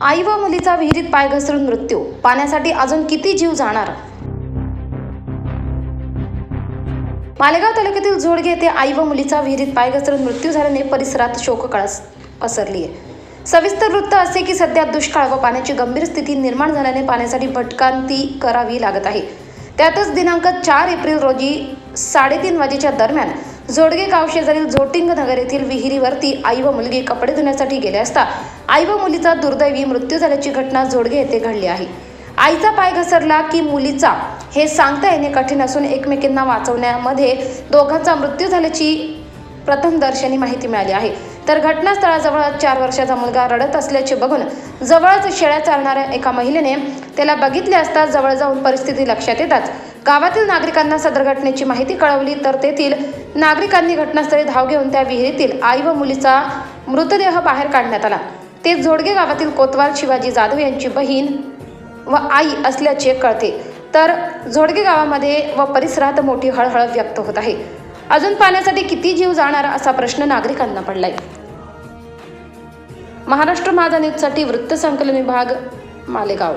आई व मुलीचा विहिरीत पाय घसरून मृत्यू. पाण्यासाठी अजून किती जीव जाणार? मालेगाव तालुक्यातील झोडगे येथे आई व मुलीचा विहिरीत पाय घसरून मृत्यू झाल्याने परिसरात शोककळा पसरली आहे सविस्तर वृत्त असे की सध्या दुष्काळ व पाण्याची गंभीर स्थिती निर्माण झाल्याने पाण्यासाठी भटकांती करावी लागत आहे. त्यातच दिनांक चार एप्रिल रोजी साडेतीन वाजेच्या दरम्यान जोडगे गाव शेजारील नगर येथील विहिरीवरती आई व मुलगी कपडे धुण्यासाठी गेले असता आई व मुलीचा दुर्दैवी मृत्यू झाल्याची घटना जोडगे येथे घडली आहे. आईचा पाय घसरला की मुलीचा हे सांगता येणे कठीण असून एकमेकींना वाचवण्यामध्ये दोघांचा मृत्यू झाल्याची प्रथमदर्शनी माहिती मिळाली आहे. तर घटनास्थळाजवळच चार वर्षाचा मुलगा रडत असल्याचे बघून जवळच शेळ्या चालणाऱ्या एका महिलेने त्याला बघितले असता जवळ जाऊन परिस्थिती लक्षात येताच गावातील नागरिकांना सदर घटनेची माहिती कळवली तर तेथील नागरिकांनी घटनास्थळी धाव घेऊन त्या विहिरीतील आई व मुलीचा मृतदेह बाहेर काढण्यात आला. ते जोडगे गावातील कोतवाल शिवाजी जाधव यांची बहीण व आई असल्याचे कळते. तर झोडगे गावामध्ये व परिसरात मोठी हळहळ व्यक्त होत आहे. अजून पाण्यासाठी किती जीव जाणार असा प्रश्न नागरिकांना पडलाय. महाराष्ट्र माझा न्यूजसाठी वृत्तसंकलन विभाग मालेगाव.